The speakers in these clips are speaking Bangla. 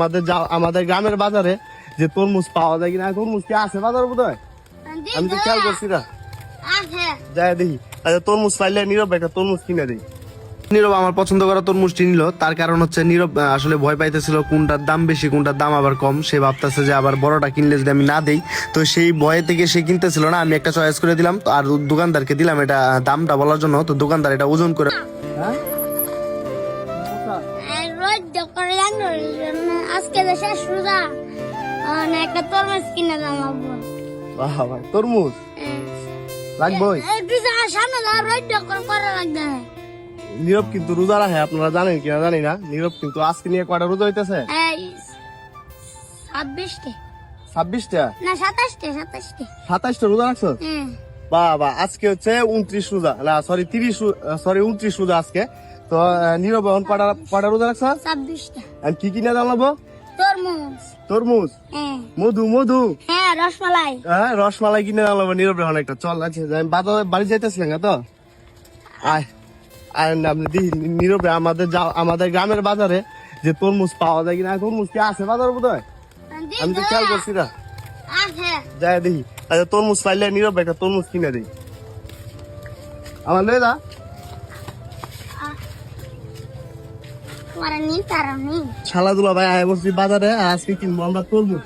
আমাদের যা- আমাদের গ্রামের বাজারে যে তরমুজ পাওয়া যায় কিনা তরমুজ কি আছে বাজার বোধ হয় আমি তো খেয়াল করছি না। যাই দেখি। আচ্ছা তরমুজ পাইলে নীরব একটা তরমুজ কিনে দিই। নীরব আমার পছন্দ করা তরমুজটি নিল তার কারণ হচ্ছে নীরব আসলে ভয় পাইতেছিল কোনটার দাম বেশি কোনটার দাম আবার কম। সে ভাবতেছে যে আবার বড়টা কিনলে যদি আমি না দেই তো সেই ভয়ে থেকে সে কিনতেছিল না আমি একটা চয়েস করে দিলাম। তো আর দোকানদারকে দিলাম এটা দামটা বলার জন্য। তো দোকানদার এটা ওজন করে হ্যাঁ? করে জানো আজকে তো শেষ রোজা একটা তরমুজ কিনে দাম আব্বু বাহ তরমুজ? লাগবেই। একটু যা সামনে যা রোজ করে করা লাগবে। নীরব কিন্তু রোজা রাখে আপনারা জানেন কিনা জানি না। নীরব কিন্তু আজকে নিয়ে কয়টা রোজা হইতেছে? ছাব্বিশটা। না সাতাশটে সাতাশটে। সাতাশটা রোজা রাখছো? হ্যাঁ। বাবা আজকে হচ্ছে উনত্রিশ রোজা। না সরি তিরিশ সরি উনত্রিশ রোজা আজকে। তো নীরব এখন কটা কটা রোজা রাখছো? আর কি কিনে জানাব তরমুজ। তরমুজ? হ্যাঁ। মধু মধু? হ্যাঁ রসমালাই। হ্যাঁ রসমালাই কিনে জানাব নীরব এখন একটা। চল আছে আমি বাজারে বাড়ি যাইতেছিলাম না তো? আয় না, আপনি নীরবে আমাদের আমাদের গ্রামের বাজারে যে তরমুজ পাওয়া যায় কিনা তরমুজ কি আছে বাজার বোধ হয় আমি তো খেয়াল করছি না। যাই দেখি। আচ্ছা তরমুজ পাইলে নীরব একটা তরমুজ কিনে দিই। আমার লয়ে যা। নিতে আর নেই খেলাধুলা ভাই আয় বলছি বাজারে আজকে কিনবো আমরা তরমুজ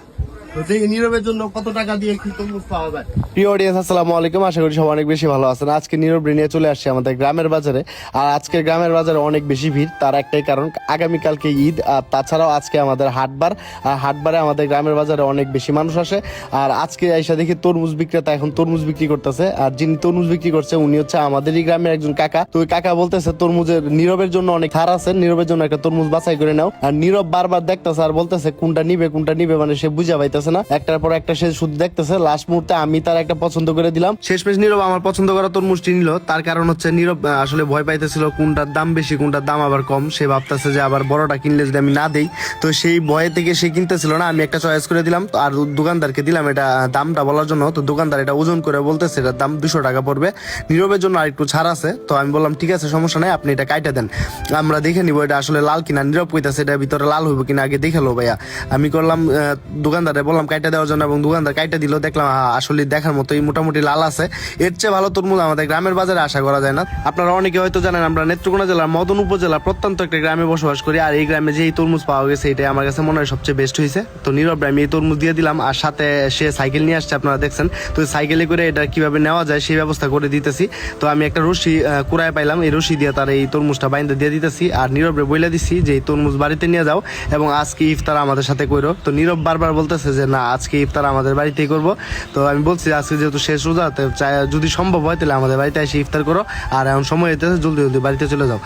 তরমুজ নীরব নিয়ে চলে আমাদের গ্রামের বাজারে। আর গ্রামের বাজারে অনেক বেশি ভিড়, তার একটাই কারণ ঈদ, আর তাছাড়াও আজকে আমাদের হাটবার। আর আমাদের গ্রামের বাজারে অনেক বেশি মানুষ আসে। আর আজকে দেখি তরমুজ বিক্রেতা এখন তরমুজ বিক্রি করতেছে। আর যিনি তরমুজ বিক্রি করছে, উনি হচ্ছে আমাদেরই গ্রামের একজন কাকা। তো কাকা বলতেছে, তরমুজের নীরবের জন্য অনেক হার আছে। নীরবের জন্য একটা তরমুজ বাছাই করে নাও। আর নীরব বারবার দেখতেছে আর বলতেছে, কোনটা নিবে কোনটা নিবে? মানে সে বুঝা পাইতেছে না। একটার পর একটা সে শুধু দেখতেছে। লাস্ট মুহূর্তে আমি তার একটা পছন্দ করে দিলাম। শেষমেশ নীরব আমার পছন্দ করা তরমুজটি নিল। তার কারণ হচ্ছে নীরব আসলে ভয় পাইতেছিল কোনটার দাম বেশি, কোনটার দাম আবার কম। সে ভাবতেছে যে আবার বড়টা কিনলে যদি আমি না দেই। তো সেই ভয়ে থেকে সে কিনতেছিল না। আমি একটা চয়েস করে দিলাম। আর দোকানদারকে দিলাম এটা দামটা বলার জন্য। তো দোকানদার এটা ওজন করে বলতেছে, এটার দাম দুশো টাকা পড়বে। নীরবের জন্য আর একটু ছাড় আছে। তো আমি বললাম, ঠিক আছে, সমস্যা নাই। আপনি এটা কাইটা দেন। আমরা দেখে নিব এটা আসলে লাল কিনা। নীরব কইতাছে, এটা ভিতরে লাল হইব কিনা? আগে দেখে লো ভাইয়া। আমি করলাম দোকানদারে বললাম কাইটা দেওয়ার জন্য এবং দোকানদার কাইটা দিল, দেখলাম আসলে দেখার মতোই মোটামুটি লাল আছে। এর চেয়ে ভালো তরমুজ আমাদের গ্রামের বাজারে আশা করা যায় না। আপনারা অনেকে হয়তো জানেন, আমরা নেত্রকোনা জেলার মদন উপজেলার প্রত্যন্ত একটা গ্রামে বসবাস করি, আর এই গ্রামে যে এই তরমুজ পাওয়া গেছে, এটাই আমার কাছে মনে হয় সবচেয়ে বেস্ট হয়েছে তো নীরব আমি এই তরমুজ দিয়ে দিলাম, আর সাথে সে সাইকেল নিয়ে আসছে, আপনারা দেখছেন। তো সাইকেলে করে এটা কীভাবে নেওয়া যায়, সেই ব্যবস্থা করে দিতেছি। তো আমি একটা রশি কুড়ায় পাইলাম, এই রশি দিয়ে তার এই তরমুজটা বাইন্দা দিয়ে দিতেছি। আর নীরবরে বইলে দিচ্ছি যে, এই তরমুজ বাড়িতে নিয়ে যাও, এবং আজকে ইফতার আমাদের সাথে করো তো নীরব বারবার বলতেছে যে না, আজকে ইফতার আমাদের বাড়িতেই করব। তো আমি বলছি আজকে যেহেতু শেষ রোজা যদি সম্ভব হয়, তাহলে আমাদের বাড়িতে এসে ইফতার করো। আর এমন সময় এতে জলদি জলদি বাড়িতে চলে যাও।